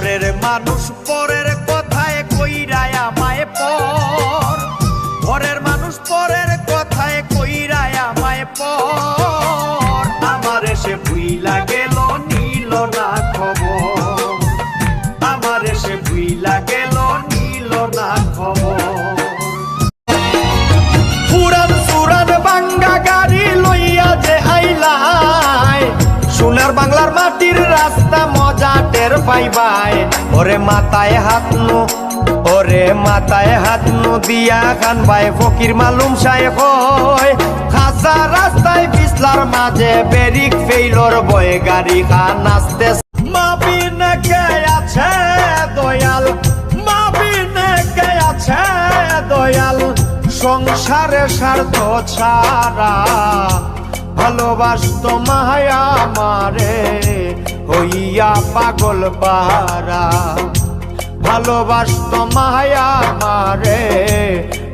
ঘরের মানুষ পরের টের পাইবাই ওরে মাথায় হাত নু ওরে মাথায় হাত নু দিয়া খান ভাই ফকির মালুম সাহেব হয় খাসা রাস্তায় বিসলার মাঝে বেরিক ফেইলর বয়ে গাড়ি খান আসতে। মাবিন কে আছে দয়াল? মাবিন কে আছে দয়াল? সংসারে স্বার্থ ছাড়া ভালোবাসত মায়া মারে হইয়া পাগল পারা ভালোবাসত মায়া মারে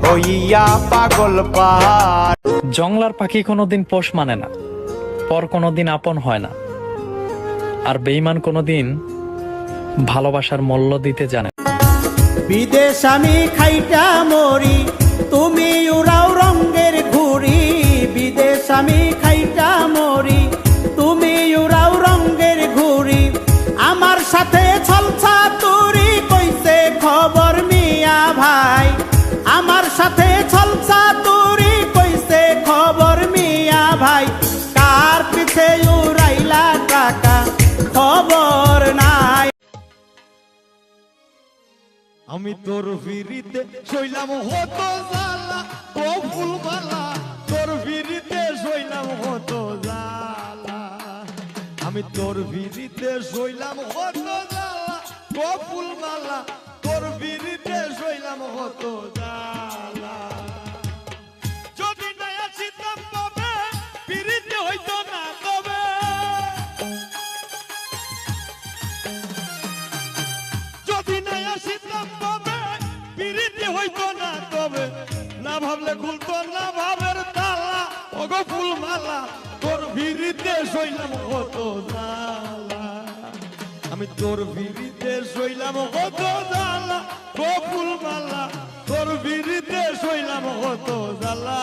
হইয়া পাগল পার জংলার পাখি কোনোদিন পোষ মানে না পর কোনোদিন আপন হয় না। আর বেইমান কোনোদিন ভালোবাসার মূল্য দিতে জানে না। বিদেশ আমি খাইটা মরি তুমি উড়াও রঙ্গের ঘুরি বিদেশ আমি সাথে ছলছা তুরি কইছে খবর মিয়া ভাই। কার পিছে উড়াইলা টাকা? খবর নাই। আমি তোর ফিরিতে শৈলাম হতো জালা ও ফুলমালা তোর ফিরিতে শৈলাম হতো জালা আমি তোর ফিরিতে শৈলাম হতো জালা ও ফুলমালা তোর ফিরিতে শৈলাম হতো জালা না ভাবলে খুলতো না ভাবের তালা। ওগো ফুলমালা, তোর ভিড়িতে শৈলাম কত জালা আমি তোর ভিড়িতে শৈলাম কত জালা গো ফুলমালা, তোর ভিড়িতে শৈলাম কত জালা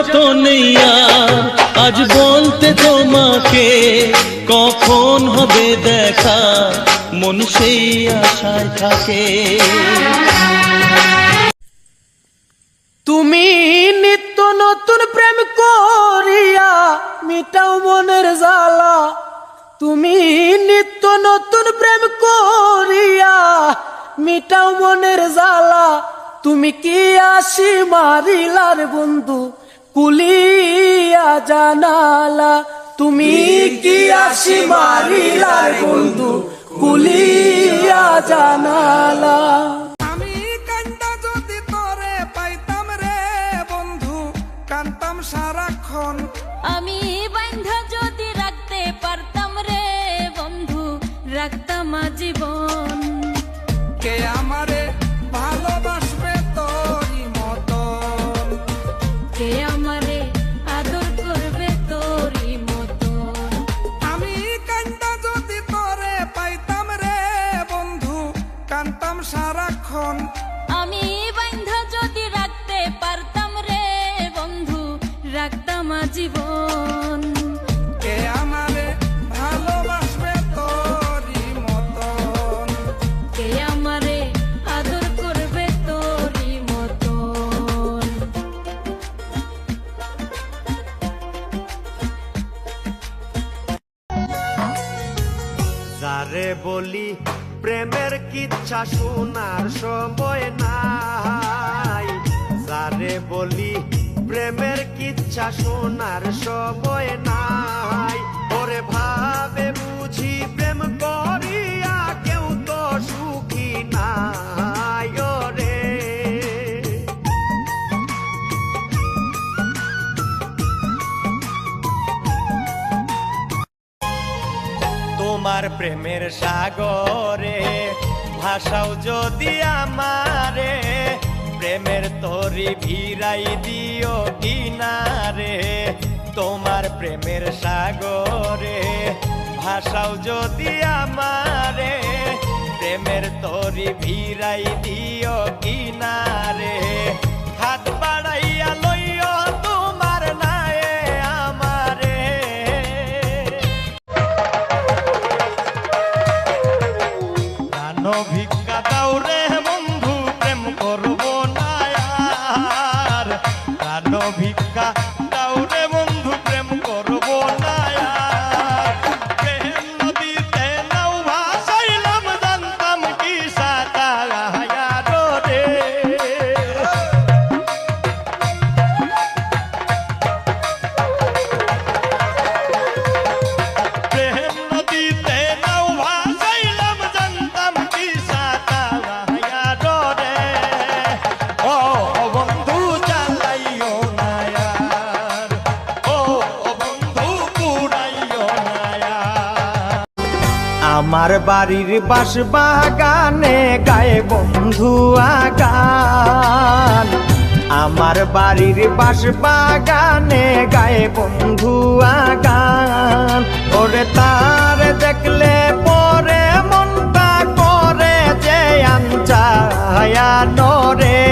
আর। আজ বলতে তোমাকে কখন হবে দেখা? মন সেই আশায় থাকে। তুমি নিত্য নতুন প্রেম করিয়া মিটাও মনের জ্বালা। তুমি নিত্য নতুন প্রেম করিয়া মিটাও মনের জ্বালা। তুমি কি আসি মারিলার বন্ধু? কুলিয়া জানালা তুমি কি আসি মারিলার বন্ধু? কুলিয়া জানালা। আমি কান্তা যদি তোরে পাইতাম রে বন্ধু কান্তাম সারাক্ষণ। আমি বান্ধা যদি রাখতে পারতাম রে বন্ধু রাখতাম জীবন বলি প্রেমের কিচ্ছা শোনার সময় নাই। যারে বলি প্রেমের কিচ্ছা শোনার সময় নাই। প্রেমের সাগরে, ভাষাও যদি আমারে, প্রেমের তরি ভিড়াই দিও কিনারে। তোমার প্রেমের সাগরে, ভাষাও যদি আমারে, প্রেমের তরি ভিড়াই দিও কিনারে। হাত বাড়াইয়া ভিক্ষা দাও রে বন্ধু। বাড়ির বাস বাগানে গায়ে বন্ধু আগান। আমার বাড়ির বাস বাগানে গায়ে বন্ধু আগান। ওরে তার দেখলে পরে মনটা করে যে আনচায়া নরে।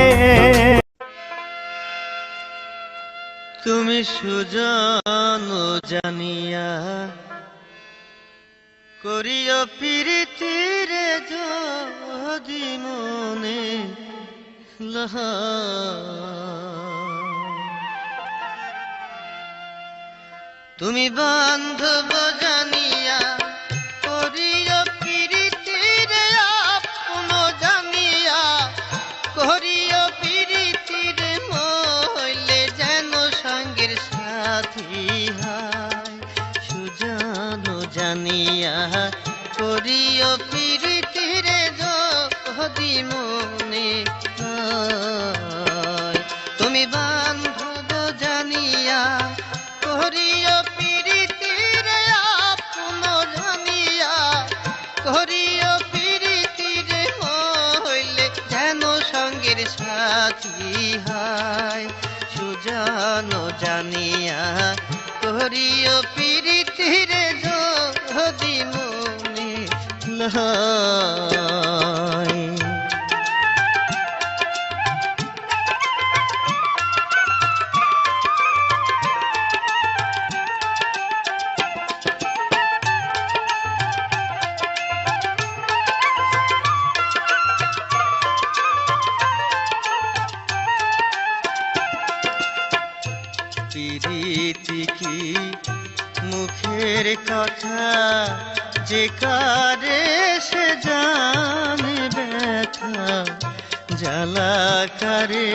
তুমি সুজন জানিয়া করিও প্রীতিরে যদি মনে তুমি বান্ধব জানিয়া সঙ্গের সাথী হয় সুজন জানিয়া করিও পিরিতিরে যদি মনে লয় যে কারে সে জানে ব্যথা, জ্বালা কারে।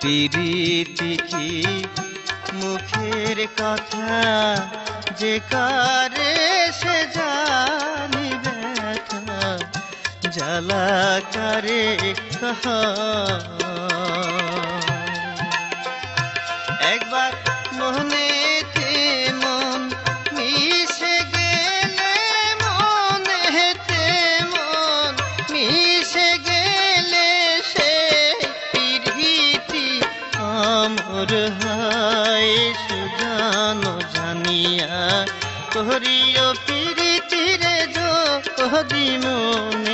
প্রীতি কি মুখের কথা যে কারে সে জানি আমর হয় সুজানো জানিয়া করিও প্রীতিরে যদি মনে হয়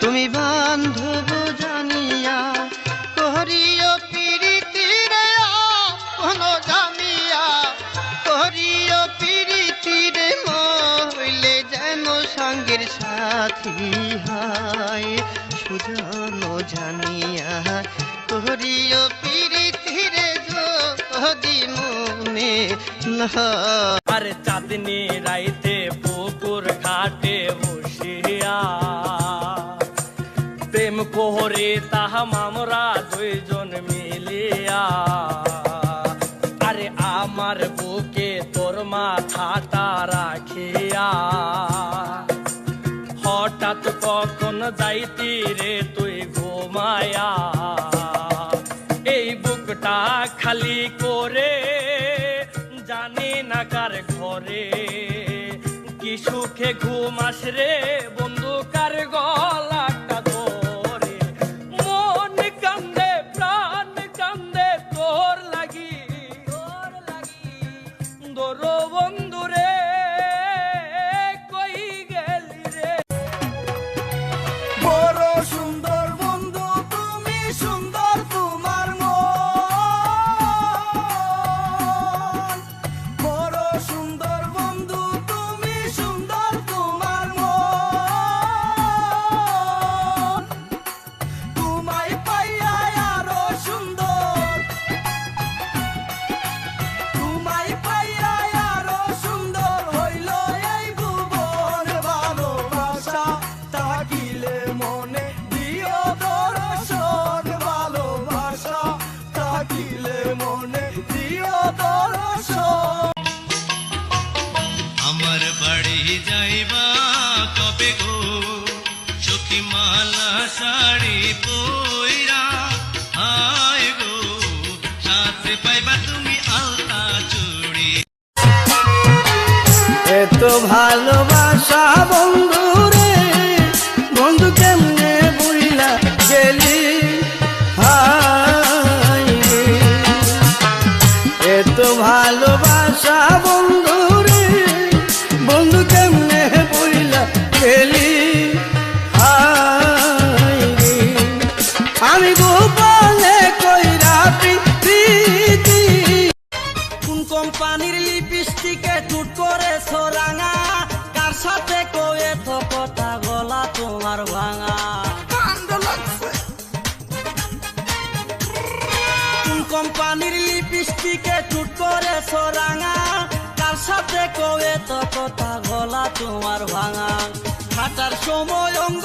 তুমি বান্ধব জানিয়া করিও প্রীতিরে আপন জানিয়া করিও প্রীতিরে মইলে যেন সঙ্গের সাথী হয়। সুজানো জানিয়া করিও প্রীতিরে যদি মনে লয় আরে চাঁদনি শাড়ি পইরা আয় গো সাথে পাইবা তুমি আলতা চুড়ি। এত ভালোবাসা বন্ধু তোমার ভাঙা হাঁটার সময় অঙ্গ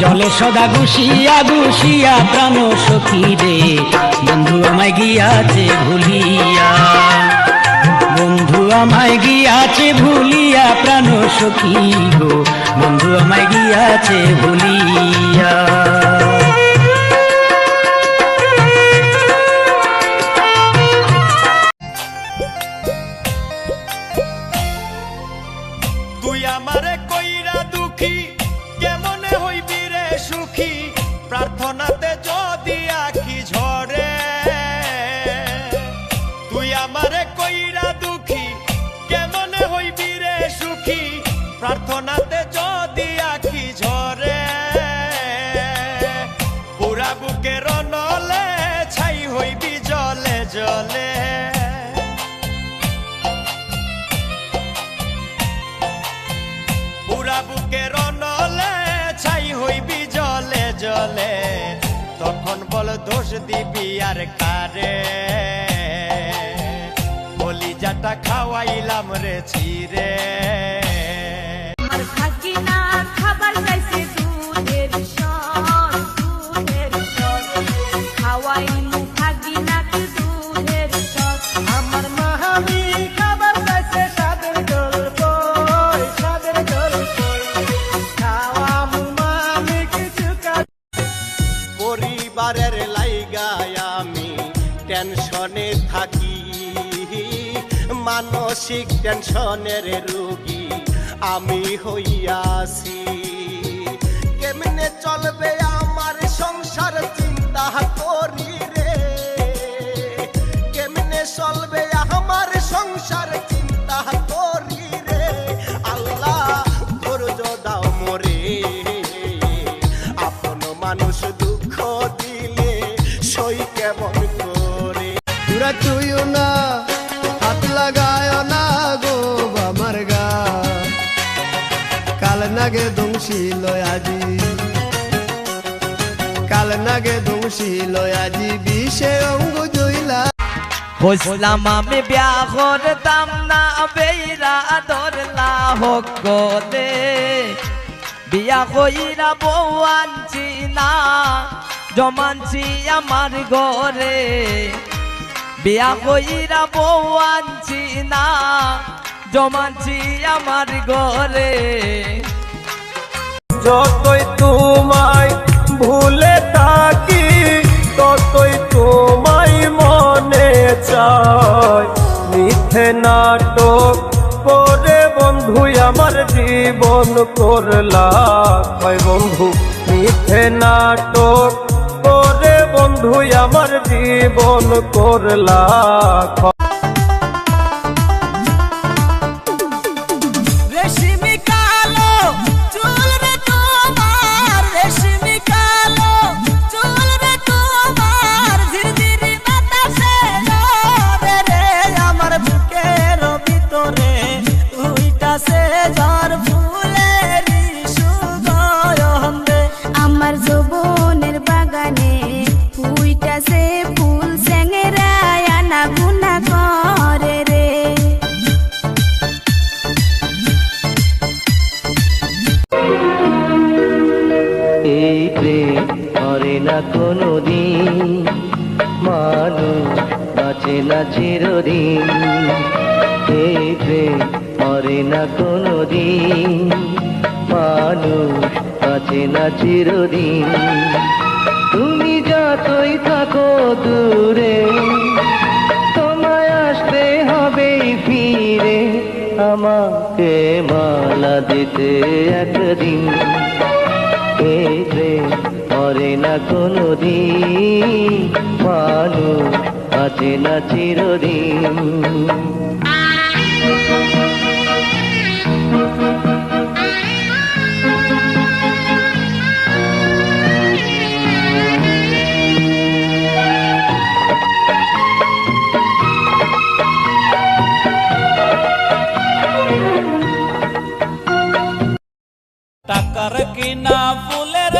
জলে সদা ঘুষিয়া ঘুষিয়া প্রাণ সখী রে। বন্ধু আমায় গিয়াছে ভুলিয়া। বন্ধু আমায় গিয়াছে ভুলিয়া, প্রাণ সখী গো। বন্ধু আমায় গিয়াছে ভুলিয়া। সারা বুকের নলে ছাই হইবি জলে জলে। পুরা বুকের নলে ছাই হইবি জলে জলে। তখন বল দোষ দিবি আর কারে? বলি যাটা খাওয়াইলাম রে চিরে আর খাবার মানসিক টেনশনের রোগী আমি হইয়াছি। কেমনে চলবে আমার সংসার চিন্তা করি রে? কেমনে চলবে আমার সংসার চিন্তা করি রে? আল্লাহ ধৈর্য দাও মোরে। আপন মানুষ দুঃখ দিলে সই কেমন করে? তুইও না। নাগে দংশিল আজি। কাল নাগে দংশিল আজি বিষে অঙ্গ জইলা বুঝলাম আমি বিয়া করতাম না বেইরা ধরলা, হোক গলে বিয়া কইরা বউ আনছি না, জমানছি আমার ঘরে। বিয়া কইরা বউ আনছি না, জমানছি আমার ঘরে। যতই তোমায় ভুলে থাকি, ততই তোমায় মনে চায় মিথ্যে নাটক করে বন্ধু আমার জীবন করলা হয় বন্ধু, মিথ্যে নাটক করে বন্ধু আমার জীবন করলা দূরে। তোমায় আসতে হবে ফিরে। আমাকে মালা দিতে একদিন। মরে না কোনো দিন মানুষ আছে না চিরদিন। টাকার কিনা ফুলের